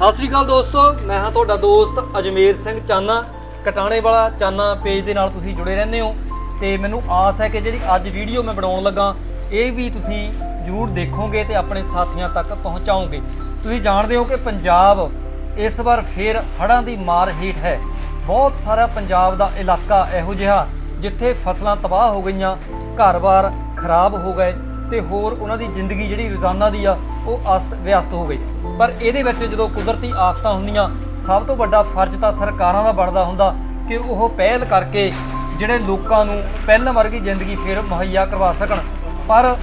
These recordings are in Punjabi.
ਸਤਿ ਸ੍ਰੀ ਅਕਾਲ ਦੋਸਤੋ, ਮੈਂ ਹਾਂ ਤੁਹਾਡਾ ਦੋਸਤ ਅਜਮੇਰ ਸਿੰਘ ਚਾਨਾ। ਕਟਾਣੇ ਵਾਲਾ ਚਾਨਾ ਪੇਜ ਦੇ ਨਾਲ ਤੁਸੀਂ ਜੁੜੇ ਰਹਿੰਦੇ ਹੋ। ਤੇ ਮੈਨੂੰ ਆਸ ਹੈ ਕਿ ਜਿਹੜੀ ਅੱਜ ਵੀਡੀਓ ਮੈਂ ਬਣਾਉਣ ਲੱਗਾ, ਇਹ ਵੀ ਤੁਸੀਂ ਜਰੂਰ ਦੇਖੋਗੇ ਤੇ ਆਪਣੇ ਸਾਥੀਆਂ ਤੱਕ ਪਹੁੰਚਾਓਗੇ। ਤੁਸੀਂ ਜਾਣਦੇ ਹੋ ਕਿ ਪੰਜਾਬ ਇਸ ਵਾਰ ਫੇਰ ਹੜ੍ਹਾਂ ਦੀ ਮਾਰ ਹੇਠ ਹੈ। ਬਹੁਤ ਸਾਰਾ ਪੰਜਾਬ ਦਾ ਇਲਾਕਾ ਇਹੋ ਜਿਹਾ, ਜਿੱਥੇ ਫਸਲਾਂ ਤਬਾਹ ਹੋ ਗਈਆਂ, ਘਰ-ਬਾਰ ਖਰਾਬ ਹੋ ਗਏ ਤੇ ਹੋਰ ਉਹਨਾਂ ਦੀ ਜ਼ਿੰਦਗੀ ਜਿਹੜੀ ਰੋਜ਼ਾਨਾ ਦੀ ਆ, ਉਹ ਅਸਤ ਵਿਅਸਤ ਹੋ ਗਈ। ਪਰ ਇਹਦੇ ਵਿੱਚ ਜਦੋਂ ਕੁਦਰਤੀ ਆਫਤਾਂ ਹੁੰਦੀਆਂ, ਸਭ ਤੋਂ ਵੱਡਾ ਫਰਜ਼ ਤਾਂ ਸਰਕਾਰਾਂ ਦਾ ਬਣਦਾ ਹੁੰਦਾ ਕਿ ਉਹ ਪਹਿਲ ਕਰਕੇ ਜਿਹੜੇ ਲੋਕਾਂ ਨੂੰ ਪਹਿਲਾਂ ਵਰਗੀ ਜ਼ਿੰਦਗੀ ਫਿਰ ਮੁਹੱਈਆ ਕਰਵਾ ਸਕਣ। ਪਰ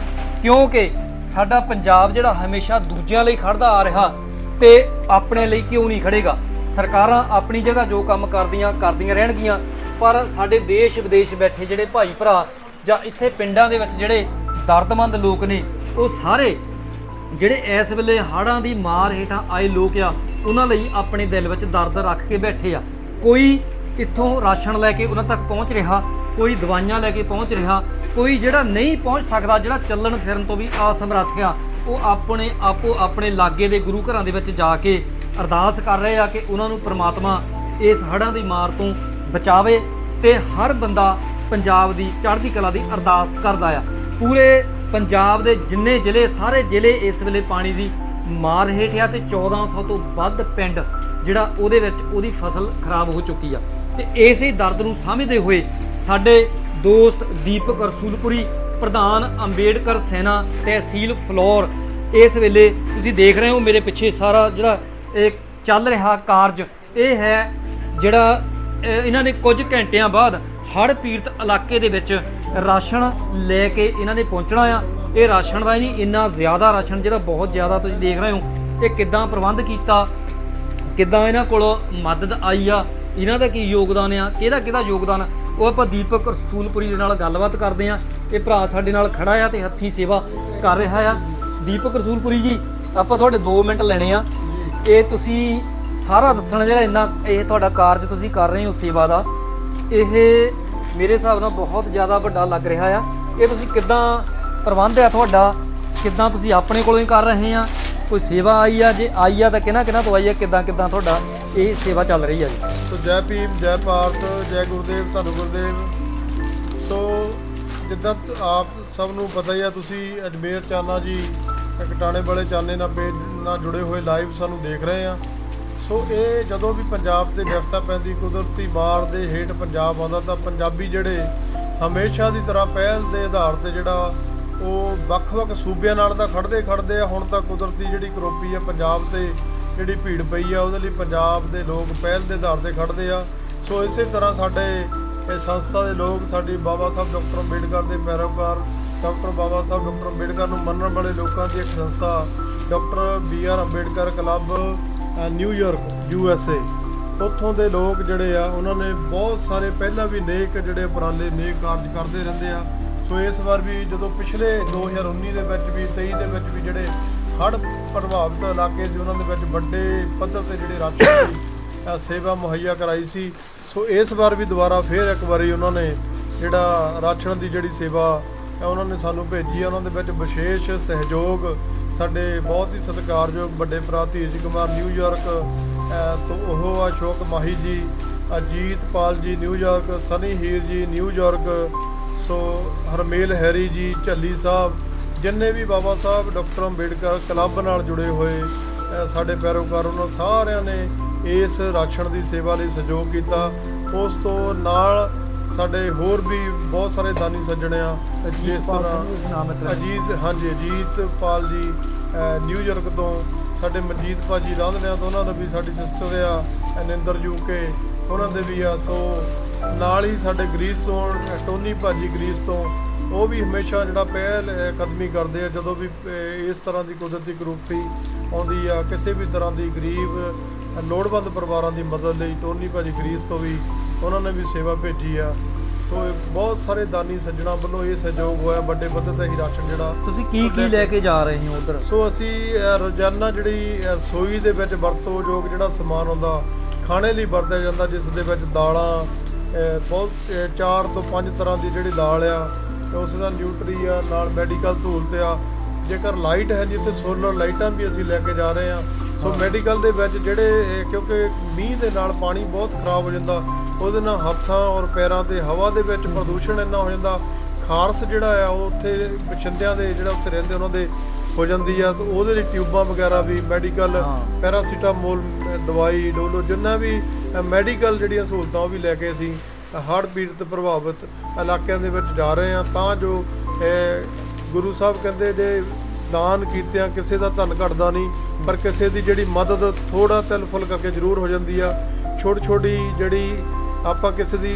ਕਿਉਂਕਿ ਸਾਡਾ ਪੰਜਾਬ ਜਿਹੜਾ ਹਮੇਸ਼ਾ ਦੂਜਿਆਂ ਲਈ ਖੜਦਾ ਆ ਰਿਹਾ ਤੇ ਆਪਣੇ ਲਈ ਕਿਉਂ ਨਹੀਂ ਖੜੇਗਾ? ਸਰਕਾਰਾਂ ਆਪਣੀ ਜਗ੍ਹਾ ਜੋ ਕੰਮ ਕਰਦੀਆਂ ਕਰਦੀਆਂ ਰਹਿਣਗੀਆਂ, ਪਰ ਸਾਡੇ ਦੇਸ਼ ਵਿਦੇਸ਼ ਬੈਠੇ ਜਿਹੜੇ ਭਾਈ ਭਰਾ ਜਾਂ ਇੱਥੇ ਪਿੰਡਾਂ ਦੇ ਵਿੱਚ ਜਿਹੜੇ ਦਰਦਮੰਦ ਲੋਕ ਨੇ, ਉਹ ਸਾਰੇ ਜਿਹੜੇ ਇਸ ਵੇਲੇ ਹੜ੍ਹਾਂ ਦੀ ਮਾਰ ਹੇਠਾਂ ਆਏ ਲੋਕ ਆ, ਉਹਨਾਂ ਲਈ ਆਪਣੇ ਦਿਲ ਵਿੱਚ ਦਰਦ ਰੱਖ ਕੇ ਬੈਠੇ ਆ। ਕੋਈ ਇੱਥੋਂ ਰਾਸ਼ਨ ਲੈ ਕੇ ਉਹਨਾਂ ਤੱਕ ਪਹੁੰਚ ਰਿਹਾ, ਕੋਈ ਦਵਾਈਆਂ ਲੈ ਕੇ ਪਹੁੰਚ ਰਿਹਾ, ਕੋਈ ਜਿਹੜਾ ਨਹੀਂ ਪਹੁੰਚ ਸਕਦਾ, ਜਿਹੜਾ ਚੱਲਣ ਫਿਰਨ ਤੋਂ ਵੀ ਅਸਮਰੱਥ ਆ, ਉਹ ਆਪਣੇ ਆਪੋ ਆਪਣੇ ਲਾਗੇ ਦੇ ਗੁਰੂ ਘਰਾਂ ਦੇ ਵਿੱਚ ਜਾ ਕੇ ਅਰਦਾਸ ਕਰ ਰਹੇ ਆ ਕਿ ਉਹਨਾਂ ਨੂੰ ਪ੍ਰਮਾਤਮਾ ਇਸ ਹੜ੍ਹਾਂ ਦੀ ਮਾਰ ਤੋਂ ਬਚਾਵੇ ਤੇ ਹਰ ਬੰਦਾ ਪੰਜਾਬ ਦੀ ਚੜ੍ਹਦੀ ਕਲਾ ਦੀ ਅਰਦਾਸ ਕਰਦਾ ਆ। ਪੂਰੇ ਪੰਜਾਬ ਦੇ ਜਿੰਨੇ ਜ਼ਿਲ੍ਹੇ, ਸਾਰੇ ਜ਼ਿਲ੍ਹੇ ਇਸ ਵੇਲੇ ਪਾਣੀ ਦੀ ਮਾਰ ਹੇਠ ਆ ਤੇ 1400 ਤੋਂ ਵੱਧ ਪਿੰਡ ਜਿਹੜਾ ਉਹਦੇ ਵਿੱਚ ਉਹਦੀ ਫਸਲ ਖਰਾਬ ਹੋ ਚੁੱਕੀ ਆ। ਤੇ ਇਸੇ ਦਰਦ ਨੂੰ ਸਮਝਦੇ ਹੋਏ ਸਾਡੇ ਦੋਸਤ ਦੀਪਕ ਰਸੂਲਪੁਰੀ, ਪ੍ਰਧਾਨ ਅੰਬੇਡਕਰ ਸੈਨਾ ਤਹਿਸੀਲ ਫਲੋਰ, ਇਸ ਵੇਲੇ ਤੁਸੀਂ ਦੇਖ ਰਹੇ ਹੋ ਮੇਰੇ ਪਿੱਛੇ ਸਾਰਾ ਜਿਹੜਾ ਇਹ ਚੱਲ ਰਿਹਾ ਕਾਰਜ। ਇਹ ਹੈ ਜਿਹੜਾ ਇਹਨਾਂ ਨੇ ਕੁਝ ਘੰਟਿਆਂ ਬਾਅਦ ਹੜ੍ਹ ਪੀੜਤ ਇਲਾਕੇ ਦੇ ਵਿੱਚ ਰਾਸ਼ਨ ਲੈ ਕੇ ਇਹਨਾਂ ਨੇ ਪਹੁੰਚਣਾ ਆ। ਇਹ ਰਾਸ਼ਨ ਦਾ ਹੀ ਨਹੀਂ ਇੰਨਾ ਜ਼ਿਆਦਾ ਰਾਸ਼ਨ ਜਿਹੜਾ ਬਹੁਤ ਜ਼ਿਆਦਾ ਤੁਸੀਂ ਦੇਖ ਰਹੇ ਹੋ। ਇਹ ਕਿੱਦਾਂ ਪ੍ਰਬੰਧ ਕੀਤਾ? ਕਿੱਦਾਂ ਇਹਨਾਂ ਕੋਲ ਮਦਦ ਆਈ ਆ? ਇਹਨਾਂ ਦਾ ਕੀ ਯੋਗਦਾਨ ਆ? ਕਿਹਦਾ ਕਿਹਦਾ ਯੋਗਦਾਨ? ਆ, ਉਹ ਆਪਾਂ ਦੀਪਕ ਰਸੂਲਪੁਰੀ ਦੇ ਨਾਲ ਗੱਲਬਾਤ ਕਰਦੇ ਆ। ਇਹ ਭਰਾ ਸਾਡੇ ਨਾਲ ਖੜਾ ਆ ਤੇ ਹੱਥੀ ਸੇਵਾ ਕਰ ਰਿਹਾ ਆ। ਦੀਪਕ ਰਸੂਲਪੁਰੀ ਜੀ ਆਪਾਂ ਤੁਹਾਡੇ 2 ਮਿੰਟ ਲੈਣੇ ਆ। ਇਹ ਤੁਸੀਂ ਸਾਰਾ ਦੱਸਣਾ ਜਿਹੜਾ ਇੰਨਾ ਇਹ ਤੁਹਾਡਾ ਕਾਰਜ ਤੁਸੀਂ ਕਰ ਰਹੇ ਹੋ ਸੇਵਾ ਦਾ। ਇਹ ਮੇਰੇ ਹਿਸਾਬ ਨਾਲ ਬਹੁਤ ਜ਼ਿਆਦਾ ਵੱਡਾ ਲੱਗ ਰਿਹਾ ਆ। ਇਹ ਤੁਸੀਂ ਕਿੱਦਾਂ ਪ੍ਰਬੰਧ ਆ ਤੁਹਾਡਾ? ਕਿੱਦਾਂ ਤੁਸੀਂ ਆਪਣੇ ਕੋਲੋਂ ਹੀ ਕਰ ਰਹੇ ਆ? ਕੋਈ ਸੇਵਾ ਆਈ ਆ? ਜੇ ਆਈ ਆ ਤਾਂ ਕਿਹਨਾਂ ਕਿਹਨਾਂ ਤੋਂ ਆਈ ਆ? ਕਿੱਦਾਂ ਕਿੱਦਾਂ ਤੁਹਾਡਾ ਇਹ ਸੇਵਾ ਚੱਲ ਰਹੀ ਆ ਜੀ? ਸੋ ਜੈ ਭੀਮ, ਜੈ ਭਾਰਤ, ਜੈ ਗੁਰਦੇਵ, ਧੰਨ ਗੁਰਦੇਵ। ਸੋ ਜਿੱਦਾਂ ਆਪ ਸਭ ਨੂੰ ਪਤਾ ਹੀ ਆ, ਤੁਸੀਂ ਅਜਮੇਰ ਚਾਨਾ ਜੀ ਕਟਾਣੇ ਵਾਲੇ ਚਾਨੇ ਨਾਲ ਪੇਜ ਨਾਲ ਜੁੜੇ ਹੋਏ ਲਾਈਵ ਸਾਨੂੰ ਦੇਖ ਰਹੇ ਆ। ਸੋ ਇਹ ਜਦੋਂ ਵੀ ਪੰਜਾਬ ਤੇ ਵਿਵਸਥਾ ਪੈਂਦੀ, ਕੁਦਰਤੀ ਮਾਰ ਦੇ ਹੇਠ ਪੰਜਾਬ ਆਉਂਦਾ, ਤਾਂ ਪੰਜਾਬੀ ਜਿਹੜੇ ਹਮੇਸ਼ਾ ਦੀ ਤਰ੍ਹਾਂ ਪਹਿਲ ਦੇ ਆਧਾਰ ਤੇ ਜਿਹੜਾ ਉਹ ਵੱਖ-ਵੱਖ ਸੂਬਿਆਂ ਨਾਲ ਤਾਂ ਖੜਦੇ ਖੜਦੇ ਆ, ਹੁਣ ਤਾਂ ਕੁਦਰਤੀ ਜਿਹੜੀ ਕਰੋਪੀ ਆ, ਪੰਜਾਬ ਤੇ ਜਿਹੜੀ ਭੀੜ ਪਈ ਆ, ਉਹਦੇ ਲਈ ਪੰਜਾਬ ਦੇ ਲੋਕ ਪਹਿਲ ਦੇ ਆਧਾਰ ਤੇ ਖੜਦੇ ਆ। ਸੋ ਇਸੇ ਤਰ੍ਹਾਂ ਸਾਡੇ ਇਹ ਸੰਸਥਾ ਦੇ ਲੋਕ, ਸਾਡੀ ਬਾਬਾ ਸਾਹਿਬ ਡਾਕਟਰ ਅੰਬੇਡਕਰ ਦੇ ਪੈਰੋਕਾਰ ਡਾਕਟਰ ਬਾਬਾ ਸਾਹਿਬ ਡਾਕਟਰ ਅੰਬੇਡਕਰ ਨੂੰ ਮੰਨਣ ਵਾਲੇ ਲੋਕਾਂ ਦੀ ਇੱਕ ਸੰਸਥਾ doctor B R Ambedkar club New York U S A ਉੱਥੋਂ ਦੇ ਲੋਕ ਜਿਹੜੇ ਆ, ਉਹਨਾਂ ਨੇ ਬਹੁਤ ਸਾਰੇ ਪਹਿਲਾਂ ਵੀ ਨੇਕ ਜਿਹੜੇ ਉਪਰਾਲੇ ਨੇਕ ਕਾਰਜ ਕਰਦੇ ਰਹਿੰਦੇ ਆ। ਸੋ ਇਸ ਵਾਰ ਵੀ ਜਦੋਂ ਪਿਛਲੇ 2019 ਦੇ ਵਿੱਚ ਵੀ 23 ਦੇ ਵਿੱਚ ਵੀ ਜਿਹੜੇ ਹੜ੍ਹ ਪ੍ਰਭਾਵਿਤ ਇਲਾਕੇ ਸੀ, ਉਹਨਾਂ ਦੇ ਵਿੱਚ ਵੱਡੇ ਪੱਧਰ ਤੇ ਜਿਹੜੇ ਰਾਸ਼ਨ ਦੀ ਸੇਵਾ ਮੁਹੱਈਆ ਕਰਾਈ ਸੀ। ਸੋ ਇਸ ਵਾਰ ਵੀ ਦੁਬਾਰਾ ਫੇਰ ਇੱਕ ਵਾਰੀ ਉਹਨਾਂ ਨੇ ਜਿਹੜਾ ਰਾਸ਼ਨ ਦੀ ਜਿਹੜੀ ਸੇਵਾ ਉਹਨਾਂ ਨੇ ਸਾਨੂੰ ਭੇਜੀ ਉਹਨਾਂ ਦੇ ਵਿੱਚ ਵਿਸ਼ੇਸ਼ ਸਹਿਯੋਗ ਸਾਡੇ ਬਹੁਤ ਹੀ ਸਤਿਕਾਰਯੋਗ ਵੱਡੇ ਭਰਾ ਧੀਰਜ ਕੁਮਾਰ ਨਿਊਯਾਰਕ ਤੋਂ ਉਹ ਅਸ਼ੋਕ ਮਾਹੀ ਜੀ, ਅਜੀਤ ਪਾਲ ਜੀ ਨਿਊਯਾਰਕ ਸਨੀ ਹੀਰ ਜੀ ਨਿਊਯਾਰਕ ਸੋ ਹਰਮੇਲ ਹੈਰੀ ਜੀ, ਝੱਲੀ ਸਾਹਿਬ, ਜਿੰਨੇ ਵੀ ਬਾਬਾ ਸਾਹਿਬ, ਡਾਕਟਰ ਅੰਬੇਡਕਰ ਕਲੱਬ ਨਾਲ ਜੁੜੇ ਹੋਏ ਸਾਡੇ ਪੈਰੋਕਾਰ ਉਹਨਾਂ ਸਾਰਿਆਂ ਨੇ ਇਸ ਰਾਸ਼ਨ ਦੀ ਸੇਵਾ ਲਈ ਸਹਿਯੋਗ ਕੀਤਾ। ਉਸ ਤੋਂ ਨਾਲ ਸਾਡੇ ਹੋਰ ਵੀ ਬਹੁਤ ਸਾਰੇ ਦਾਨੀ ਸੱਜਣ ਆ। ਅਜੀਤ ਪਾਲ ਸਿੰਘ ਇਸ ਨਾਮ ਹੈ ਅਜੀਤ ਹਾਂਜੀ ਅਜੀਤ ਪਾਲ ਜੀ ਨਿਊਯਾਰਕ ਤੋਂ ਸਾਡੇ ਮਨਜੀਤ ਭਾਜੀ ਰਾਂਧਣਿਆਂ ਤੋਂ ਉਹਨਾਂ ਦਾ ਵੀ ਸਾਡੀ ਸਿਸਟਰ ਆ ਅਨਿੰਦਰ ਯੂਕੇ ਉਹਨਾਂ ਦੇ ਵੀ ਆ। ਸੋ ਨਾਲ ਹੀ ਸਾਡੇ ਗ੍ਰੀਸ ਤੋਂ ਟੋਨੀ ਭਾਜੀ ਗ੍ਰੀਸ ਤੋਂ ਉਹ ਵੀ ਹਮੇਸ਼ਾ ਜਿਹੜਾ ਪਹਿਲ ਕਦਮੀ ਕਰਦੇ ਆ। ਜਦੋਂ ਵੀ ਇਸ ਤਰ੍ਹਾਂ ਦੀ ਕੁਦਰਤੀ ਕਰੋਪੀ ਆਉਂਦੀ ਆ ਕਿਸੇ ਵੀ ਤਰ੍ਹਾਂ ਦੀ ਗਰੀਬ ਲੋੜਵੰਦ ਪਰਿਵਾਰਾਂ ਦੀ ਮਦਦ ਲਈ ਟੋਨੀ ਭਾਜੀ ਗ੍ਰੀਸ ਤੋਂ ਵੀ ਉਹਨਾਂ ਨੇ ਵੀ ਸੇਵਾ ਭੇਜੀ ਆ। ਸੋ ਇਹ ਬਹੁਤ ਸਾਰੇ ਦਾਨੀ ਸੱਜਣਾ ਵੱਲੋਂ ਇਹ ਸਹਿਯੋਗ ਹੋਇਆ ਵੱਡੇ ਪੱਧਰ ਤੇ ਹੀ ਰਾਸ਼ਨ ਜਿਹੜਾ ਤੁਸੀਂ ਕੀ ਕੀ ਲੈ ਕੇ ਜਾ ਰਹੇ ਹੋ ਉਧਰ? ਸੋ ਅਸੀਂ ਅ, ਰੋਜ਼ਾਨਾ ਜਿਹੜੀ ਅ, ਰਸੋਈ ਦੇ ਵਿੱਚ ਵਰਤੋਂਯੋਗ ਜਿਹੜਾ ਸਮਾਨ ਹੁੰਦਾ ਖਾਣੇ ਲਈ ਵਰਤਿਆ ਜਾਂਦਾ ਜਿਸ ਦੇ ਵਿੱਚ ਦਾਲਾਂ ਅ, ਬਹੁਤ ਚਾਰ ਤੋਂ ਪੰਜ ਤਰ੍ਹਾਂ ਦੀ ਜਿਹੜੀ ਦਾਲ ਆ ਤੇ ਉਸ ਦਾ ਨਿਊਟਰੀ ਆ ਨਾਲ ਮੈਡੀਕਲ ਸਹੂਲਤ ਆ। ਜੇਕਰ ਲਾਈਟ ਹੈ ਨਹੀਂ ਤੇ ਸੋਲਰ ਲਾਈਟਾਂ ਵੀ ਅਸੀਂ ਲੈ ਕੇ ਜਾ ਰਹੇ ਆ ਸੋ ਮੈਡੀਕਲ ਦੇ ਵਿੱਚ ਜਿਹੜੇ ਇਹ ਕਿਉਂਕਿ ਮੀਂਹ ਦੇ ਨਾਲ ਪਾਣੀ ਬਹੁਤ ਖਰਾਬ ਹੋ ਜਾਂਦਾ ਉਹਦੇ ਨਾਲ ਹੱਥਾਂ ਔਰ ਪੈਰਾਂ ਤੇ ਹਵਾ ਦੇ ਵਿੱਚ ਪ੍ਰਦੂਸ਼ਣ ਇੰਨਾ ਹੋ ਜਾਂਦਾ ਖਾਰਸ ਜਿਹੜਾ ਆ ਉਹ ਉੱਥੇ ਬਛਿੰਦਿਆਂ ਦੇ ਜਿਹੜਾ ਉੱਥੇ ਰਹਿੰਦੇ ਉਹਨਾਂ ਦੇ ਹੋ ਜਾਂਦੀ ਆ ਤੇ ਉਹਦੇ ਲਈ ਟਿਊਬਾਂ ਵਗੈਰਾ ਵੀ ਮੈਡੀਕਲ। ਪੈਰਾਸੀਟਾਮੋਲ ਦਵਾਈ ਡੋਲੋ ਜਿੰਨਾ ਵੀ ਮੈਡੀਕਲ ਜਿਹੜੀਆਂ ਸਹੂਲਤਾਂ ਉਹ ਵੀ ਲੈ ਕੇ ਅਸੀਂ ਹੜ੍ਹ ਪੀੜਤ ਪ੍ਰਭਾਵਿਤ ਇਲਾਕਿਆਂ ਦੇ ਵਿੱਚ ਜਾ ਰਹੇ ਹਾਂ ਤਾਂ ਜੋ ਗੁਰੂ ਸਾਹਿਬ ਕਹਿੰਦੇ ਜੇ ਦਾਨ ਕੀਤਿਆਂ ਕਿਸੇ ਦਾ ਧਨ ਘਟਦਾ ਨਹੀਂ ਪਰ ਕਿਸੇ ਦੀ ਜਿਹੜੀ ਮਦਦ ਥੋੜਾ ਤਿਲ ਫੁੱਲ ਕਰਕੇ ਜ਼ਰੂਰ ਹੋ ਜਾਂਦੀ ਆ ਛੋਟੀ ਛੋਟੀ ਜਿਹੜੀ ਆਪਾਂ ਕਿਸੇ ਦੀ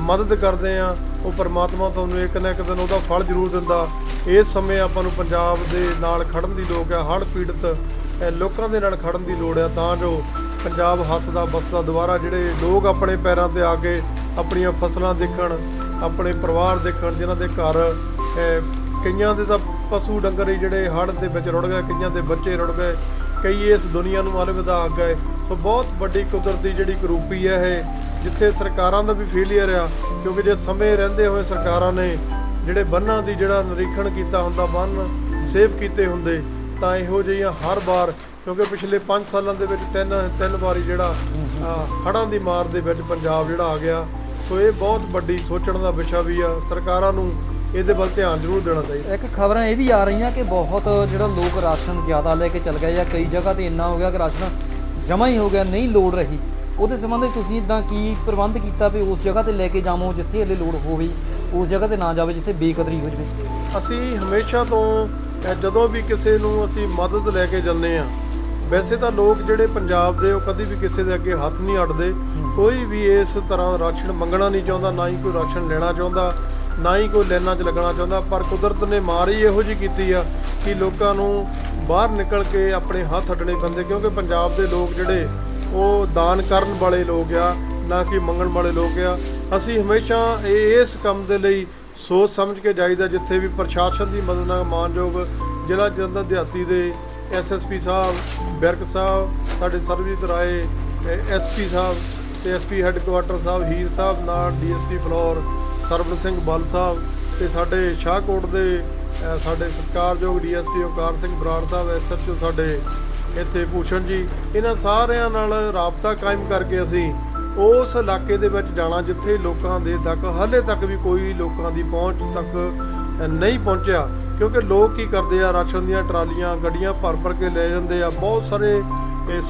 ਮਦਦ ਕਰਦੇ ਆ ਉਹ ਪਰਮਾਤਮਾ ਤੁਹਾਨੂੰ ਇੱਕ ਨਾ ਇੱਕ ਦਿਨ ਉਹਦਾ ਫਲ ਜ਼ਰੂਰ ਦਿੰਦਾ। ਇਸ ਸਮੇਂ ਆਪਾਂ ਨੂੰ ਪੰਜਾਬ ਦੇ ਨਾਲ ਖੜਨ ਦੀ ਲੋੜ ਹੈ, ਹੜ੍ਹ ਪੀੜਤ ਲੋਕਾਂ ਦੇ ਨਾਲ ਖੜਨ ਦੀ ਲੋੜ ਹੈ, ਤਾਂ ਜੋ ਪੰਜਾਬ ਹੱਸਦਾ ਬਸਦਾ ਦੁਬਾਰਾ ਜਿਹੜੇ ਲੋਕ ਆਪਣੇ ਪੈਰਾਂ ਤੇ ਆ ਕੇ ਆਪਣੀਆਂ ਫਸਲਾਂ ਦੇਖਣ, ਆਪਣੇ ਪਰਿਵਾਰ ਦੇਖਣ, ਜਿਨ੍ਹਾਂ ਦੇ ਘਰ ਕਈਆਂ ਦੇ ਤਾਂ ਪਸ਼ੂ ਡੰਗਰ ਹੀ ਜਿਹੜੇ ਹੜ੍ਹ ਦੇ ਵਿੱਚ ਰੁੜ ਗਏ, ਕਈਆਂ ਦੇ ਬੱਚੇ ਰੁੜ ਗਏ, ਕਈ ਇਸ ਦੁਨੀਆ ਨੂੰ ਅਲਵਿਦਾ ਆ ਗਏ ਸੋ ਬਹੁਤ ਵੱਡੀ ਕੁਦਰਤੀ ਜਿਹੜੀ ਕਰੂਪੀ ਹੈ ਇਹ ਜਿੱਥੇ ਸਰਕਾਰਾਂ ਦਾ ਵੀ ਫੇਲੀਅਰ ਆ, ਕਿਉਂਕਿ ਜੇ ਸਮੇਂ ਰਹਿੰਦੇ ਹੋਏ ਸਰਕਾਰਾਂ ਨੇ ਜਿਹੜੇ ਬੰਨਾਂ ਦੀ ਜਿਹੜਾ ਨਿਰੀਖਣ ਕੀਤਾ ਹੁੰਦਾ, ਬੰਨ ਸੇਵ ਕੀਤੇ ਹੁੰਦੇ, ਤਾਂ ਇਹੋ ਜਿਹੀਆਂ ਹਰ ਵਾਰ, ਕਿਉਂਕਿ ਪਿਛਲੇ 5 ਸਾਲਾਂ ਦੇ ਵਿੱਚ ਤਿੰਨ ਤਿੰਨ ਵਾਰੀ ਜਿਹੜਾ ਹੜ੍ਹਾਂ ਦੀ ਮਾਰ ਦੇ ਵਿੱਚ ਪੰਜਾਬ ਜਿਹੜਾ ਆ ਗਿਆ। ਸੋ ਇਹ ਬਹੁਤ ਵੱਡੀ ਸੋਚਣ ਦਾ ਵਿਸ਼ਾ ਵੀ ਆ, ਸਰਕਾਰਾਂ ਨੂੰ ਇਹਦੇ ਵੱਲ ਧਿਆਨ ਜ਼ਰੂਰ ਦੇਣਾ ਚਾਹੀਦਾ। ਇੱਕ ਖਬਰਾਂ ਇਹ ਵੀ ਆ ਰਹੀਆਂ ਕਿ ਬਹੁਤ ਜਿਹੜਾ ਲੋਕ ਰਾਸ਼ਨ ਜ਼ਿਆਦਾ ਲੈ ਕੇ ਚੱਲ ਗਏ ਜਾਂ ਕਈ ਜਗ੍ਹਾ ਤੇ ਇੰਨਾ ਹੋ ਗਿਆ ਕਿ ਰਾਸ਼ਨ ਜਮਾ ਹੀ ਹੋ ਗਿਆ, ਨਹੀਂ ਲੋੜ ਰਹੀ। ਉਹਦੇ ਸੰਬੰਧ ਵਿੱਚ ਤੁਸੀਂ ਇਦਾਂ ਕੀ ਪ੍ਰਬੰਧ ਕੀਤਾ ਵੀ ਉਸ ਜਗ੍ਹਾ ਤੇ ਲੈ ਕੇ ਜਾਵੋ ਜਿੱਥੇ ਹਲੇ ਲੋੜ ਹੋਵੇ ਉਸ ਜਗ੍ਹਾ ਤੇ ਨਾ ਜਾਵੇ ਜਿੱਥੇ ਬੇਕਦਰੀ ਹੋ ਜਾਵੇ? ਅਸੀਂ ਹਮੇਸ਼ਾ ਤੋਂ ਜਦੋਂ ਵੀ ਕਿਸੇ ਨੂੰ ਅਸੀਂ ਮਦਦ ਲੈ ਕੇ ਜਾਂਦੇ ਆ ਵੈਸੇ ਤਾਂ ਲੋਕ ਜਿਹੜੇ ਪੰਜਾਬ ਦੇ ਉਹ ਕਦੀ ਵੀ ਕਿਸੇ ਦੇ ਅੱਗੇ ਹੱਥ ਨਹੀਂ ਅੜਦੇ ਕੋਈ ਵੀ ਇਸ ਤਰ੍ਹਾਂ ਰਾਸ਼ਨ ਮੰਗਣਾ ਨਹੀਂ ਚਾਹੁੰਦਾ ਨਾ ਹੀ ਕੋਈ ਰਾਸ਼ਨ ਲੈਣਾ ਚਾਹੁੰਦਾ ਨਾ ਹੀ ਕੋਈ ਲਾਈਨਾਂ 'ਚ ਲੱਗਣਾ ਚਾਹੁੰਦਾ ਪਰ ਕੁਦਰਤ ਨੇ ਮਾਰ ਹੀ ਇਹੋ ਜਿਹੀ ਕੀਤੀ ਆ ਕਿ ਲੋਕਾਂ ਨੂੰ ਬਾਹਰ ਨਿਕਲ ਕੇ ਆਪਣੇ ਹੱਥ ਅੱਡਣੇ ਪੈਂਦੇ ਕਿਉਂਕਿ ਪੰਜਾਬ ਦੇ ਲੋਕ ਜਿਹੜੇ ਉਹ ਦਾਨ ਕਰਨ ਵਾਲੇ ਲੋਕ ਆ, ਨਾ ਕਿ ਮੰਗਣ ਵਾਲੇ ਲੋਕ ਆ। ਅਸੀਂ ਹਮੇਸ਼ਾ ਇਹ ਇਸ ਕੰਮ ਦੇ ਲਈ ਸੋਚ ਸਮਝ ਕੇ ਜਾਈਦਾ ਜਿੱਥੇ ਵੀ ਪ੍ਰਸ਼ਾਸਨ ਦੀ ਮਦਦ ਨਾਲ ਮਾਨਯੋਗ ਜ਼ਿਲ੍ਹਾ ਜਲੰਧਰ ਦਿਹਾਤੀ ਦੇ ਐਸਐਸਪੀ ਸਾਹਿਬ, ਬਿਰਕ ਸਾਹਿਬ, ਸਾਡੇ ਸਰਬਜੀਤ ਰਾਏ ਐਸਪੀ ਸਾਹਿਬ ਤੇ ਐਸਪੀ ਹੈੱਡਕੁਆਟਰ ਸਾਹਿਬ, ਹੀਰ ਸਾਹਿਬ ਨਾਲ ਡੀਐਸਪੀ ਫਲੋਰ ਸਰਵਨ ਸਿੰਘ ਬਲ ਸਾਹਿਬ ਤੇ ਸਾਡੇ ਸ਼ਾਹਕੋਟ ਦੇ ਸਾਡੇ ਸਤਿਕਾਰਯੋਗ ਡੀਐਸਪੀ ਓਕਾਰ ਸਿੰਘ ਬਰਾੜ ਸਾਹਿਬ ਐਸਐਚਓ ਸਾਡੇ ਇੱਥੇ ਭੂਸ਼ਣ ਜੀ, ਇਹਨਾਂ ਸਾਰਿਆਂ ਨਾਲ ਰਾਬਤਾ ਕਾਇਮ ਕਰਕੇ ਅਸੀਂ ਉਸ ਇਲਾਕੇ ਦੇ ਵਿੱਚ ਜਾਣਾ ਜਿੱਥੇ ਲੋਕਾਂ ਦੇ ਤੱਕ, ਹਾਲੇ ਤੱਕ ਵੀ ਕੋਈ ਲੋਕਾਂ ਦੀ ਪਹੁੰਚ ਤੱਕ ਨਹੀਂ ਪਹੁੰਚਿਆ। ਕਿਉਂਕਿ ਲੋਕ ਕੀ ਕਰਦੇ ਆ, ਰਾਸ਼ਨ ਦੀਆਂ ਟਰਾਲੀਆਂ, ਗੱਡੀਆਂ ਭਰ ਭਰ ਕੇ ਲੈ ਜਾਂਦੇ ਆ। ਬਹੁਤ ਸਾਰੇ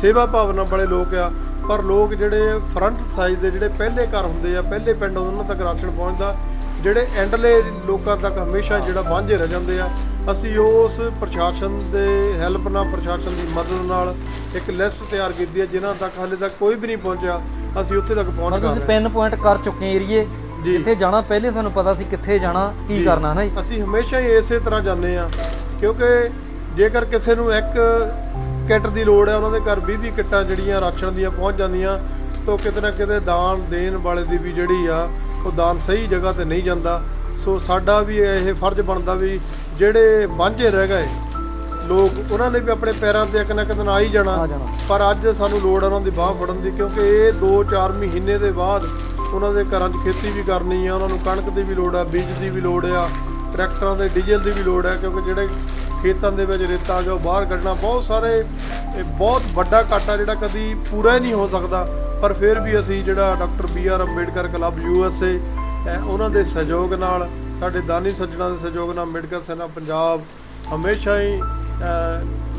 ਸੇਵਾ ਭਾਵਨਾ ਵਾਲੇ ਲੋਕ ਆ। ਪਰ ਲੋਕ ਜਿਹੜੇ ਫਰੰਟ ਸਾਈਜ਼ ਦੇ ਜਿਹੜੇ ਪਹਿਲੇ ਘਰ ਹੁੰਦੇ ਆ, ਪਹਿਲੇ ਪਿੰਡ ਉਹਨਾਂ ਤੱਕ ਰਾਸ਼ਨ ਪਹੁੰਚਦਾ। ਜਿਹੜੇ ਐਂਡਲੇ ਲੋਕਾਂ ਤੱਕ ਹਮੇਸ਼ਾ ਜਿਹੜਾ ਵਾਂਝੇ ਰਹਿ ਜਾਂਦੇ ਆ ਅਸੀਂ ਉਸ ਪ੍ਰਸ਼ਾਸਨ ਦੇ ਹੈਲਪ ਨਾਲ ਪ੍ਰਸ਼ਾਸਨ ਦੀ ਮਦਦ ਨਾਲ ਇੱਕ ਲਿਸਟ ਤਿਆਰ ਕੀਤੀ ਹੈ ਜਿਨ੍ਹਾਂ ਤੱਕ ਹਾਲੇ ਤੱਕ ਕੋਈ ਵੀ ਨਹੀਂ ਪਹੁੰਚਿਆ ਅਸੀਂ ਉੱਥੇ ਤੱਕ ਪਹੁੰਚ ਕਰ ਤੁਸੀਂ ਪਿੰਨ ਪੁਆਇੰਟ ਕਰ ਚੁੱਕੇ ਏਰੀਏ। ਜਿੱਥੇ ਜਾਣਾ ਪਹਿਲੇ ਤੁਹਾਨੂੰ ਪਤਾ ਸੀ ਕਿੱਥੇ ਜਾਣਾ ਕੀ। ਕਰਨਾ ਹੈ ਨਾ ਅਸੀਂ ਹਮੇਸ਼ਾ ਹੀ ਇਸੇ ਤਰ੍ਹਾਂ ਜਾਂਦੇ ਆ ਕਿਉਂਕਿ ਜੇਕਰ ਕਿਸੇ ਨੂੰ ਇੱਕ ਕਿੱਟ ਦੀ ਲੋੜ ਹੈ ਉਹਨਾਂ ਦੇ ਘਰ 20 20 ਕਿੱਟਾਂ ਜਿਹੜੀਆਂ ਰਾਸ਼ਨ ਦੀਆਂ ਪਹੁੰਚ ਜਾਂਦੀਆਂ ਤਾਂ ਕਿਤੇ ਨਾ ਕਿਤੇ ਦਾਨ ਦੇਣ ਵਾਲੇ ਦੀ ਵੀ ਜਿਹੜੀ ਆ ਉਹ ਦਾਨ ਸਹੀ ਜਗ੍ਹਾ ਤੇ ਨਹੀਂ ਜਾਂਦਾ। ਸੋ ਸਾਡਾ ਵੀ ਇਹ ਫਰਜ਼ ਬਣਦਾ ਵੀ ਜਿਹੜੇ ਵਾਂਝੇ ਰਹਿ ਗਏ ਲੋਕ ਉਹਨਾਂ ਨੇ ਵੀ ਆਪਣੇ ਪੈਰਾਂ ਤੇ ਇੱਕ ਨਾ ਇੱਕ ਦਿਨ ਆ ਹੀ ਜਾਣਾ। ਆ। ਪਰ ਅੱਜ ਸਾਨੂੰ ਲੋੜ ਆ ਉਹਨਾਂ ਦੀ ਬਾਹ ਫੜਨ ਦੀ ਕਿਉਂਕਿ ਇਹ 2-4 ਮਹੀਨੇ ਦੇ ਬਾਅਦ ਉਹਨਾਂ ਦੇ ਘਰਾਂ 'ਚ ਖੇਤੀ ਵੀ ਕਰਨੀ ਆ ਉਹਨਾਂ ਨੂੰ ਕਣਕ ਦੀ ਵੀ ਲੋੜ ਆ ਬੀਜ ਦੀ ਵੀ ਲੋੜ ਆ ਟਰੈਕਟਰਾਂ ਦੇ ਡੀਜ਼ਲ ਦੀ ਵੀ ਲੋੜ ਆ ਕਿਉਂਕਿ ਜਿਹੜੇ ਖੇਤਾਂ ਦੇ ਵਿੱਚ ਰੇਤਾ ਜੋ ਬਾਹਰ ਕੱਢਣਾ ਬਹੁਤ ਸਾਰੇ ਇਹ ਬਹੁਤ ਵੱਡਾ ਘਾਟਾ ਜਿਹੜਾ ਕਦੀ ਪੂਰਾ ਹੀ ਨਹੀਂ ਹੋ ਸਕਦਾ। ਪਰ ਫਿਰ ਵੀ ਅਸੀਂ ਜਿਹੜਾ doctor B R Ambedkar club U S A ਉਹਨਾਂ ਦੇ ਸਹਿਯੋਗ ਨਾਲ, ਸਾਡੇ ਦਾਨੀ ਸੱਜਣਾ ਦੇ ਸਹਿਯੋਗ ਨਾਲ ਅੰਬੇਡਕਰ ਸੈਨਾ ਪੰਜਾਬ ਹਮੇਸ਼ਾ ਹੀ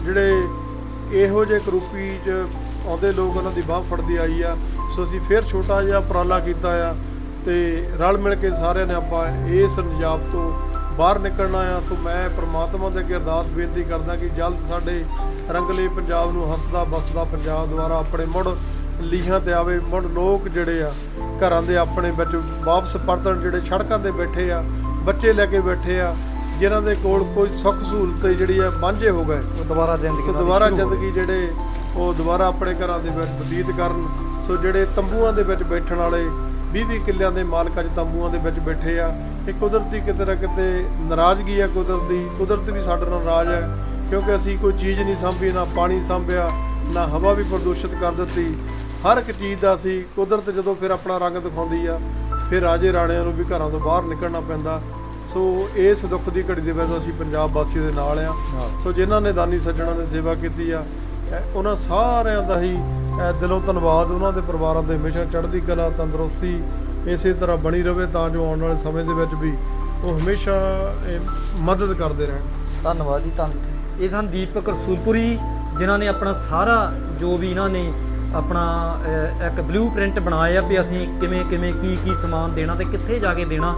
ਜਿਹੜੇ ਇਹੋ ਜਿਹੇ ਕਰੂਪੀ ਚ ਆਉਂਦੇ ਲੋਕ ਉਹਨਾਂ ਦੀ ਬਾਹ ਫੜਦੀ ਆਈ ਆ। ਸੋ ਅਸੀਂ ਫਿਰ ਛੋਟਾ ਜਿਹਾ ਉਪਰਾਲਾ ਕੀਤਾ ਆ ਤੇ ਰਲ ਮਿਲ ਕੇ ਸਾਰਿਆਂ ਨੇ ਆਪਾਂ ਇਸ ਪੰਜਾਬ ਤੋਂ ਬਾਹਰ ਨਿਕਲਣਾ ਆ। ਸੋ ਮੈਂ ਪ੍ਰਮਾਤਮਾ ਦੇ ਅੱਗੇ ਅਰਦਾਸ ਬੇਨਤੀ ਕਰਦਾ ਕਿ ਜਲਦ ਸਾਡੇ ਰੰਗਲੇ ਪੰਜਾਬ ਨੂੰ ਹੱਸਦਾ, ਬਸਦਾ ਪੰਜਾਬ ਦੁਆਰਾ ਆਪਣੇ ਮੁੜ ਲੀਹਾਂ ਤੇ ਆਵੇ ਮੁੜ ਲੋਕ ਜਿਹੜੇ ਆ ਘਰਾਂ ਦੇ ਆਪਣੇ ਵਿੱਚ ਵਾਪਸ ਪਰਤਣ ਜਿਹੜੇ ਸੜਕਾਂ ਤੇ ਬੈਠੇ ਆ ਬੱਚੇ ਲੈ ਕੇ ਬੈਠੇ ਆ ਜਿਨ੍ਹਾਂ ਦੇ ਕੋਲ ਕੋਈ ਸੁੱਖ ਸਹੂਲਤ ਜਿਹੜੀ ਆ ਵਾਂਝੇ ਹੋ ਗਏ। ਉਹ ਦੁਬਾਰਾ ਜ਼ਿੰਦਗੀ ਸੋ ਦੁਬਾਰਾ। ਜ਼ਿੰਦਗੀ ਜਿਹੜੇ ਉਹ ਦੁਬਾਰਾ ਆਪਣੇ ਘਰਾਂ ਦੇ ਵਿੱਚ ਬਤੀਤ ਕਰਨ। ਸੋ ਜਿਹੜੇ ਤੰਬੂਆਂ ਦੇ ਵਿੱਚ ਬੈਠਣ ਵਾਲੇ 20-20 ਕਿੱਲਿਆਂ ਦੇ ਮਾਲਕ ਅੱਜ ਤੰਬੂਆਂ ਦੇ ਵਿੱਚ ਬੈਠੇ ਆ। ਇਹ ਕੁਦਰਤੀ ਕਿਤੇ ਨਾ ਕਿਤੇ ਨਾਰਾਜ਼ਗੀ ਆ ਕੁਦਰਤ ਦੀ ਕੁਦਰਤ ਵੀ ਸਾਡੇ ਨਾਲ ਨਾਰਾਜ਼ ਹੈ ਕਿਉਂਕਿ ਅਸੀਂ ਕੋਈ ਚੀਜ਼ ਨਹੀਂ ਸਾਂਭੀ ਨਾ ਪਾਣੀ ਸਾਂਭਿਆ ਨਾ ਹਵਾ ਵੀ ਪ੍ਰਦੂਸ਼ਿਤ ਕਰ ਦਿੱਤੀ। ਹਰ ਇੱਕ ਚੀਜ਼ ਦਾ ਅਸੀਂ ਕੁਦਰਤ ਜਦੋਂ ਫਿਰ ਆਪਣਾ ਰੰਗ ਦਿਖਾਉਂਦੀ ਆ ਫਿਰ ਰਾਜੇ ਰਾਣਿਆਂ ਨੂੰ ਵੀ ਘਰਾਂ ਤੋਂ ਬਾਹਰ ਨਿਕਲਣਾ ਪੈਂਦਾ। ਸੋ ਇਸ ਦੁੱਖ ਦੀ ਘੜੀ ਦੇ ਵਿੱਚ ਅਸੀਂ ਪੰਜਾਬ ਵਾਸੀਆਂ ਦੇ ਨਾਲ ਆ। ਸੋ ਜਿਨ੍ਹਾਂ ਨੇ ਦਾਨੀ ਸੱਜਣਾ ਨੇ ਸੇਵਾ ਕੀਤੀ ਆ ਉਹਨਾਂ ਸਾਰਿਆਂ ਦਾ ਹੀ ਦਿਲੋਂ ਧੰਨਵਾਦ ਉਹਨਾਂ ਦੇ ਪਰਿਵਾਰਾਂ ਦੇ ਹਮੇਸ਼ਾ ਚੜ੍ਹਦੀ ਕਲਾ ਤੰਦਰੁਸਤੀ ਇਸੇ ਤਰ੍ਹਾਂ ਬਣੀ ਰਵੇ ਤਾਂ ਜੋ ਆਉਣ ਵਾਲੇ ਸਮੇਂ ਦੇ ਵਿੱਚ ਵੀ ਉਹ ਹਮੇਸ਼ਾ ਮਦਦ ਕਰਦੇ ਰਹਿਣ। ਧੰਨਵਾਦ ਜੀ ਧੰਨ। ਇਹ ਸਨ ਦੀਪਕ ਰਸੂਲਪੁਰੀ ਜਿਨ੍ਹਾਂ ਨੇ ਆਪਣਾ ਸਾਰਾ ਜੋ ਵੀ ਇਹਨਾਂ ਨੇ ਆਪਣਾ ਅਹ, ਇੱਕ ਬਲੂਪ੍ਰਿੰਟ ਬਣਾਇਆ ਵੀ ਅਸੀਂ ਕਿਵੇਂ ਕਿਵੇਂ ਕੀ ਕੀ ਸਮਾਨ ਦੇਣਾ ਤੇ ਕਿੱਥੇ ਜਾ ਕੇ ਦੇਣਾ।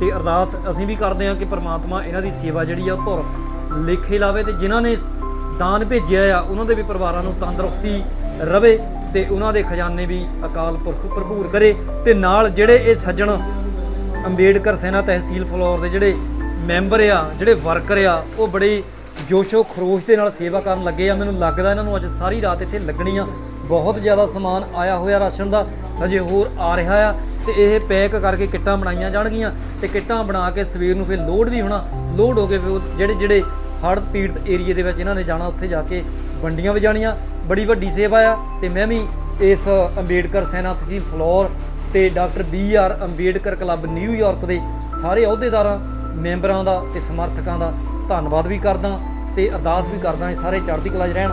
ਤੇ ਅਰਦਾਸ ਅਸੀਂ ਵੀ ਕਰਦੇ ਹਾਂ ਕਿ ਪ੍ਰਮਾਤਮਾ ਇਹਨਾਂ ਦੀ ਸੇਵਾ ਜਿਹੜੀ ਆ ਉਹ ਧੁਰ ਲੇਖੇ ਲਾਵੇ ਤੇ ਜਿਨ੍ਹਾਂ ਨੇ ਦਾਨ ਭੇਜਿਆ ਆ ਉਹਨਾਂ ਦੇ ਵੀ ਪਰਿਵਾਰਾਂ ਨੂੰ ਤੰਦਰੁਸਤੀ ਰਵੇ ਤੇ ਉਹਨਾਂ ਦੇ ਖਜ਼ਾਨੇ ਵੀ ਅਕਾਲ ਪੁਰਖ ਭਰਪੂਰ ਕਰੇ ਤੇ ਨਾਲ ਜਿਹੜੇ ਇਹ ਸੱਜਣ ਅੰਬੇਡਕਰ ਸੈਨਾ ਤਹਿਸੀਲ ਫਲੋਰ ਦੇ ਜਿਹੜੇ ਮੈਂਬਰ ਆ ਜਿਹੜੇ ਵਰਕਰ ਆ ਉਹ ਬੜੇ ਜੋਸ਼ੋ ਖਰੋਸ਼ ਦੇ ਨਾਲ ਸੇਵਾ ਕਰਨ ਲੱਗੇ ਆ। ਮੈਨੂੰ ਲੱਗਦਾ ਇਹਨਾਂ ਨੂੰ ਅੱਜ ਸਾਰੀ ਰਾਤ ਇੱਥੇ ਲੱਗਣੀ ਆ। ਬਹੁਤ ਜ਼ਿਆਦਾ ਸਮਾਨ ਆਇਆ ਹੋਇਆ ਰਾਸ਼ਨ ਦਾ, ਹਜੇ ਹੋਰ ਆ ਰਿਹਾ ਆ ਤੇ ਇਹ ਪੈਕ ਕਰਕੇ ਕਿੱਟਾਂ ਬਣਾਈਆਂ ਜਾਣਗੀਆਂ ਤੇ ਕਿੱਟਾਂ ਬਣਾ ਕੇ ਸਵੇਰ ਨੂੰ ਫਿਰ ਲੋਡ ਵੀ ਹੋਣਾ, ਲੋਡ ਹੋ ਕੇ ਫਿਰ ਉਹ ਜਿਹੜੇ ਜਿਹੜੇ ਹੜ੍ਹ ਪੀੜਤ ਏਰੀਏ ਦੇ ਵਿੱਚ ਇਹਨਾਂ ਨੇ ਜਾਣਾ, ਉੱਥੇ ਜਾ ਕੇ ਵੰਡੀਆਂ ਵੀ ਜਾਣੀਆਂ। ਬੜੀ ਵੱਡੀ ਸੇਵਾ ਆ ਤੇ ਮੈਂ ਵੀ ਇਸ ਅੰਬੇਡਕਰ ਸੈਨਾ ਤਹਿਸੀਲ ਫਲੋਰ ਤੇ doctor B R Ambedkar club New York ਦੇ ਸਾਰੇ ਅਹੁਦੇਦਾਰਾਂ, ਮੈਂਬਰਾਂ ਦਾ ਤੇ ਸਮਰਥਕਾਂ ਦਾ ਧੰਨਵਾਦ ਵੀ ਕਰਦਾ ਤੇ ਅਰਦਾਸ ਵੀ ਕਰਦਾ ਇਹ ਸਾਰੇ ਚੜ੍ਹਦੀ ਕਲਾ 'ਚ ਰਹਿਣ।